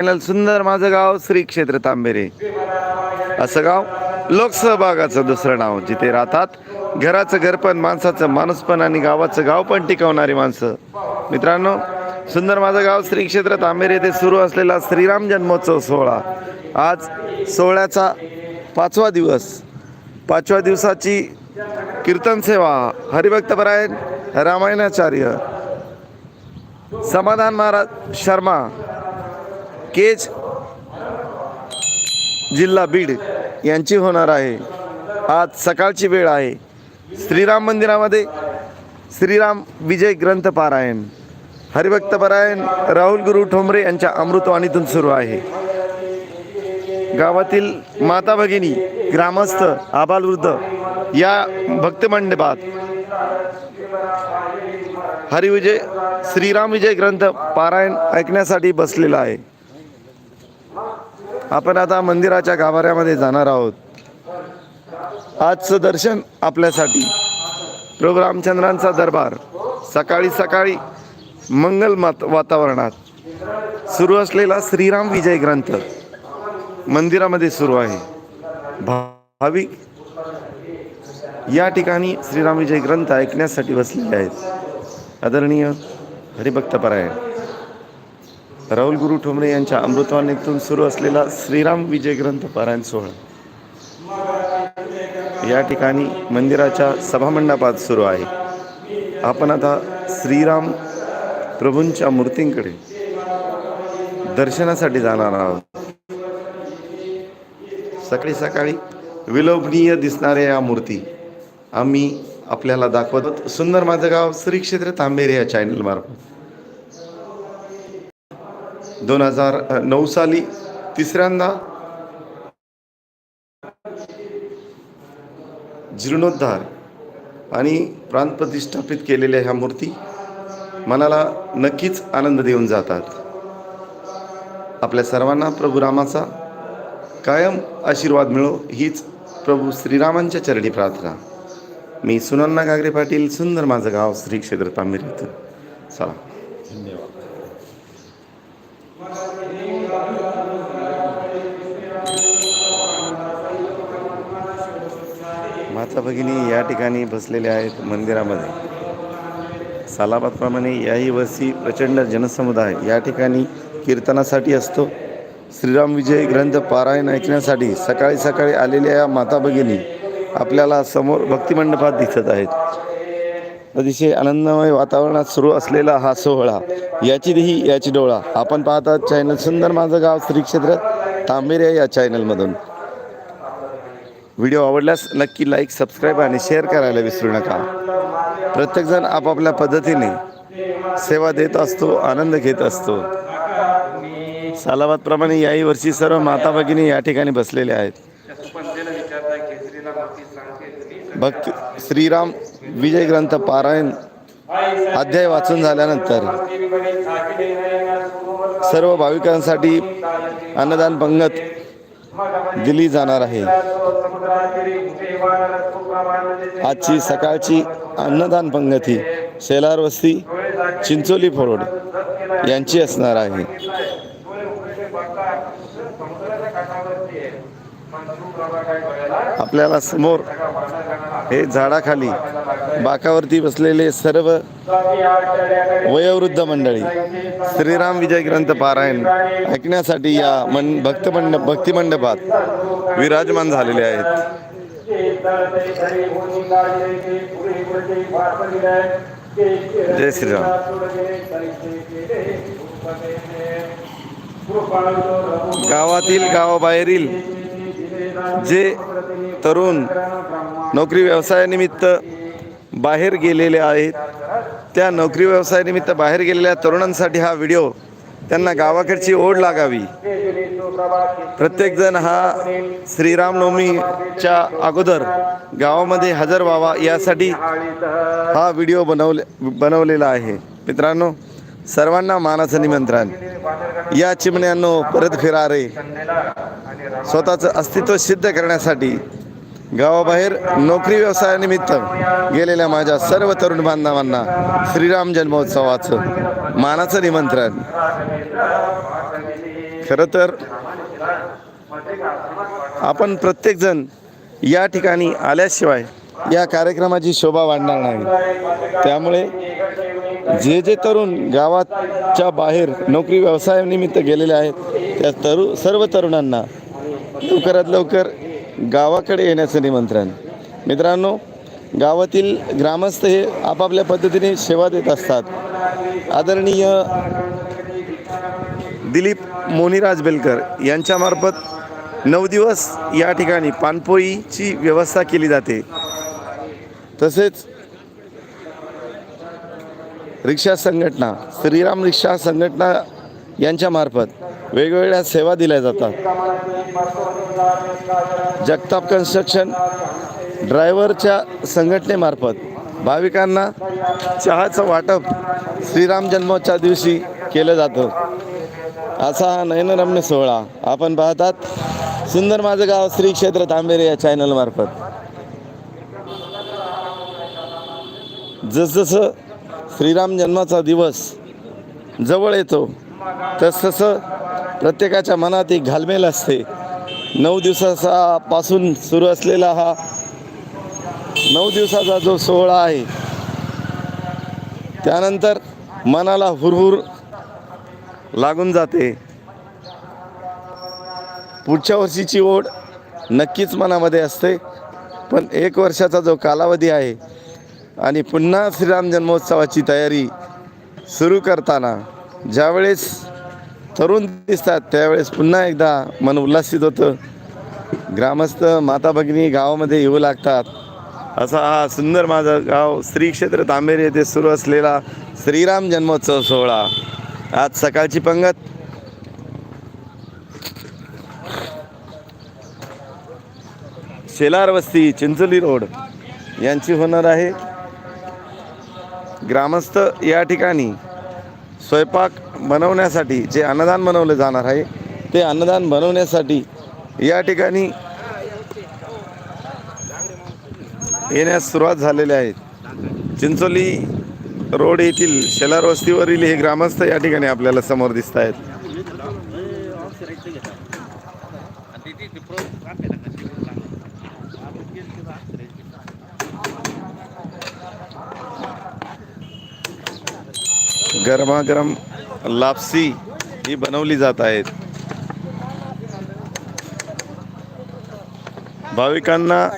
Channel सुंदर माझं गाव श्री क्षेत्र तांबेरे. असं गाव लोकसहभागाचं दुसरं नाव जिथे राहतात घराचं घर पण माणसाचं माणूस पण आणि गावाचं गाव पण टिकवणारी माणसं. मित्रांनो सुंदर माझं गाव श्री क्षेत्र तांबेरे येथे सुरू असलेला श्रीराम जन्मोत्सव सोहळा. आज सोहळ्याचा पाचवा दिवस. पाचव्या दिवसाची कीर्तन सेवा. हरिभक्तपरायण रामायणाचार्य. समाधान महाराज शर्मा. केज जिल्हा बीड यांची होणार आहे. आज सकाळची वेळ आहे. श्रीराम मंदिरामध्ये श्रीराम विजय ग्रंथ पारायण हरिभक्त पारायण राहुल गुरु ठोंबरे यांच्या अमृतवाणीतून सुरू आहे. गावातील माता भगिनी ग्रामस्थ आबालवृद्ध या भक्तमंडपात हरिविजय श्रीराम विजय ग्रंथ पारायण ऐकण्यासाठी बसलेला आहे. आपण आता मंदिराच्या गाभाऱ्यामध्ये जाणार आहोत. आजचं दर्शन आपल्यासाठी. प्रभू रामचंद्रांचा दरबार. सकाळी सकाळी मंगल मात वातावरणात. सुरू असलेला श्रीराम विजय ग्रंथ मंदिरामध्ये सुरू आहे. भा- भाविक या ठिकाणी श्रीराम विजय ग्रंथ ऐकण्यासाठी बसलेले आहेत. आदरणीय हरिभक्तपरायण राहुल गुरु ठोंबरे यांच्या अमृतवाणीतून सुरू असलेला श्रीराम विजय ग्रंथ पारायण सोहळा. या ठिकाणी मंदिराच्या सभामंडपात सुरू आहे. आपण आता श्रीराम प्रभूंच्या मूर्तींकडे दर्शनासाठी जाणार आहोत. सकाळी सकाळी विलोभनीय दिसणाऱ्या या मूर्ती आम्ही आपल्याला दाखवत आहोत. सुंदर माझं गाव श्री क्षेत्र तांबेरे या चॅनल मार्फत. दोन हजार नऊ साली तिसऱ्यांदा जीर्णोद्धार आणि प्रांत प्रतिष्ठापित केलेल्या ह्या मूर्ती मनाला नक्कीच आनंद देऊन जातात. आपल्या सर्वांना प्रभू रामाचा कायम आशीर्वाद मिळो हीच प्रभू श्रीरामांच्या चरणी प्रार्थना. मी सुनन्ना गागरे पाटील सुंदर माझं गाव श्री क्षेत्र तांबेर इथं. चला माता भगिनी या ठिकाणी बसलेले आहेत मंदिरामध्ये. सालाबादप्रमाणे याही वर्षी प्रचंड जनसमुदाय या ठिकाणी कीर्तनासाठी असतो. श्रीराम विजय ग्रंथ पारायण ऐकण्यासाठी सकाळी सकाळी आलेल्या या माता भगिनी आपल्याला समोर भक्तिमंडपात दिसत आहेत. अतिशय आनंदमय वातावरणात सुरू असलेला हा सोहळा याची देही याची डोळा. आपण पाहतात चॅनल सुंदर माझं गाव श्री क्षेत्र तांबेरे या चॅनलमधून. व्हिडिओ आवडल्यास नक्की लाईक सबस्क्राईब आणि शेअर करायला विसरू नका. प्रत्येकजण आपापल्या पद्धतीने सेवा देत असतो आनंद घेत असतो. सालाबादप्रमाणे याही वर्षी सर्व माता भगिनी या ठिकाणी बसलेल्या आहेत. भक्त श्रीराम विजय ग्रंथ पारायण अध्याय वाचून झाल्यानंतर सर्व भाविकांसाठी अन्नदान पंगत दिली जाणार आहे. आजची सकाळची अन्नदान पंगती शेलार वस्ती चिंचोली फोरोड यांची असणार आहे. आपल्याला समोर हे झाडाखाली बाकावरती बसलेले सर्व वयोवृद्ध मंडळी श्रीराम विजय ग्रंथ पारायण ऐकण्यासाठी या मन भक्तमंडप भक्तिमंडपात विराजमान झालेले आहेत. जय श्रीराम. गावातील गावाबाहेरील जे तरुण नोकरी व्यवसायानिमित्त बाहेर गेलेले आहेत. त्या नोकरी व्यवसायानिमित्त बाहेर गेलेल्या तरुणांसाठी हा व्हिडिओ त्यांना गावाकडची ओढ लागावी. प्रत्येकजण हा श्रीरामनवमीच्या अगोदर गावामध्ये हजर व्हावा यासाठी हा व्हिडिओ बनवले बनवलेला आहे. मित्रांनो सर्वांना मानाचं निमंत्रण. या चिमण्यांनो परत फिरा रे स्वतःचं अस्तित्व सिद्ध करण्यासाठी गावाबाहेर नोकरी व्यवसायानिमित्त गेलेल्या माझ्या सर्व तरुण बांधवांना श्रीराम जन्मोत्सवाचं मानाचं निमंत्रण. खरं तर आपण प्रत्येकजण या ठिकाणी आल्याशिवाय या कार्यक्रमाची शोभा वाढणार नाही. त्यामुळे जे जे तरुण गावाच्या बाहेर नोकरी व्यवसायानिमित्त गेलेले आहेत त्या तरु सर्व तरुणांना लवकरात लवकर गावाकडे येण्याचं निमंत्रण. मित्रांनो गावातील ग्रामस्थ हे आपापल्या पद्धतीने सेवा देत असतात. आदरणीय दिलीप मोनीराज बेलकर यांच्यामार्फत नऊ दिवस या ठिकाणी पानपोईची व्यवस्था केली जाते. तसेच रिक्षा संघटना श्रीराम रिक्षा संघटना यांच्यामार्फत वेगवेगळ्या सेवा दिल्या जातात. जगताप कन्स्ट्रक्शन ड्रायव्हरच्या संघटनेमार्फत भाविकांना चहाचं वाटप श्रीराम जन्मोत्सवा दिवशी केलं जातं. असा हा नयनरम्य सोहळा आपण पाहतात. सुंदर माझं गाव श्री क्षेत्र तांबेरे या चॅनलमार्फत जसजसं श्रीराम जन्माचा दिवस जवळ येतो तसतसं प्रत्येकाच्या मनात एक घालमेल असते. नऊ दिवसाचा पासून सुरू असलेला हा नऊ दिवसाचा जो सोहळा आहे त्यानंतर मनाला हुरहुर लागून जाते. पुढच्या वर्षीची ओढ नक्कीच मनामध्ये असते पण एक वर्षाचा जो कालावधी आहे आणि पुन्हा श्रीराम जन्मोत्सवाची तयारी सुरू करताना ज्यावेळेस तरुण दिसतात. त्यावेळेस पुन्हा एकदा मन उल्हासित होतं. ग्रामस्थ माता भगिनी गावामध्ये येऊ लागतात. असा हा सुंदर माझं गाव श्री क्षेत्र तांबेरी येथे सुरू असलेला श्रीराम जन्मोत्सव सोहळा. आज सकाळची पंगत. शेलार वस्ती चिंचोली रोड यांची होणार आहे. ग्रामस्थ या ठिकाणी स्वयंपाक बनवण्यासाठी जे अन्नदान बनवलं जाणार आहे ते अन्नदान बनवण्यासाठी या ठिकाणी येण्यास सुरुवात झालेल्या आहेत चिंचोली रोड येथील शेलार वस्तीवरील हे ग्रामस्थ या ठिकाणी आपल्याला समोर दिसत आहेत गरमागरम लापसी ही बनवली जात आहेत. भाविकांना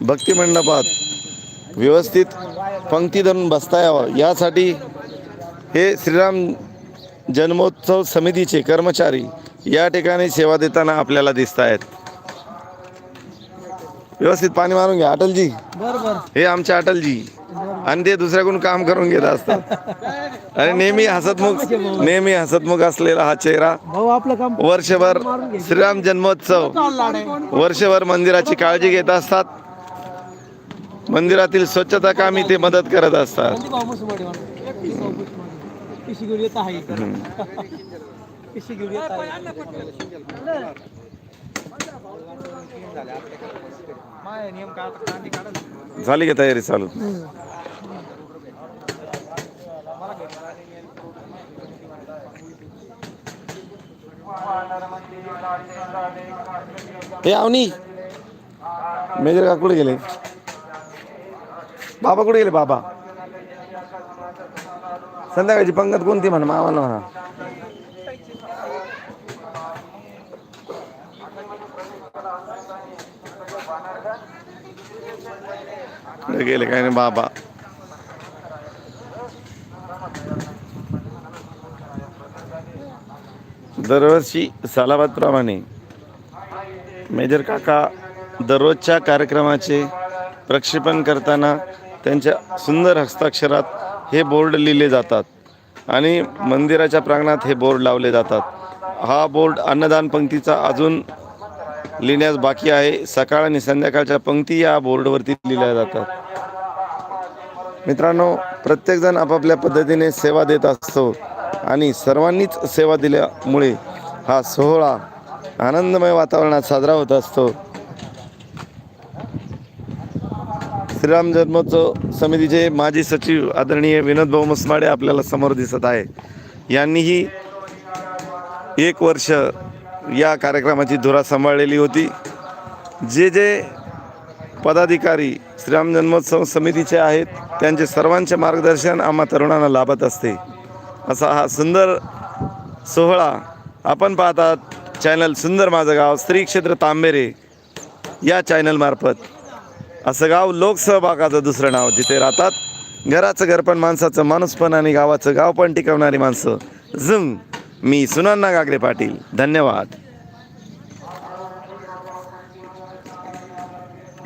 भक्ती मंडपात व्यवस्थित पंक्ती धरून बसता यावं. यासाठी हे श्रीराम जन्मोत्सव समितीचे कर्मचारी या ठिकाणी सेवा देताना आपल्याला दिसत आहेत. व्यवस्थित पाणी मारून घ्या. अटलजी. हे आमचे अटलजी. आणि ते दुसऱ्याकडून काम करून घेत असतात. आणि नेहमी हसतमुख नेहमी हसतमुख असलेला हा चेहरा भाऊ आपलं काम वर्षभर श्रीराम जन्मोत्सव वर्षभर मंदिराची काळजी घेत असतात. मंदिरातील स्वच्छता कामी ते मदत करत असतात. कोणती भाऊ मुसवाडी म्हणून? पिशी घेऊन येत आहे पिशी घेऊन येत आहे माय नियम काय आता कांदी काढा झाली का तयारी चालू हे आवनी मेजर का कुठे गेले? बाबा कुठे गेले बाबा? संध्याकाळची पंगत कोणती म्हणा मामाला म्हणा. कुठे गेले काय नाही बाबा. दरवर्षी सालाबादप्रमाणे मेजर काका दररोजच्या कार्यक्रमाचे प्रक्षेपण करताना त्यांच्या सुंदर हस्ताक्षरात हे बोर्ड लिहिले जातात आणि मंदिराच्या प्रांगणात हे बोर्ड लावले जातात. हा बोर्ड अन्नदान पंक्तीचा अजून लिहिण्यास बाकी आहे. सकाळ आणि संध्याकाळच्या पंक्ती या बोर्डवरती लिहिल्या जातात. मित्रांनो प्रत्येकजण आपापल्या पद्धतीने सेवा देत असतो आणि सर्वांनीच सेवा दिल्यामुळे हा सोहळा आनंदमय वातावरणात साजरा होत असतो. श्रीराम जन्मोत्सव समितीचे माजी सचिव आदरणीय विनोद भाऊ मसमाडे आपल्याला समोर दिसत आहे. यांनीही एक वर्ष या कार्यक्रमाची धुरा सांभाळलेली होती. जे जे पदाधिकारी श्रीराम जन्मोत्सव समितीचे आहेत त्यांचे सर्वांचे मार्गदर्शन आम्हा तरुणांना लाभत असते. असा हा सुंदर सोहळा आपण पाहतात. चॅनल सुंदर माझं गाव स्त्री क्षेत्र तांबेरे या चॅनलमार्फत असं गाव लोकसहभागाचं दुसरं नाव जिथे राहतात घराचं घर पण माणसाचं माणूस पण आणि गावाचं गाव पण टिकवणारी माणसं. झुंग. मी सुनांना गागरे पाटील. धन्यवाद.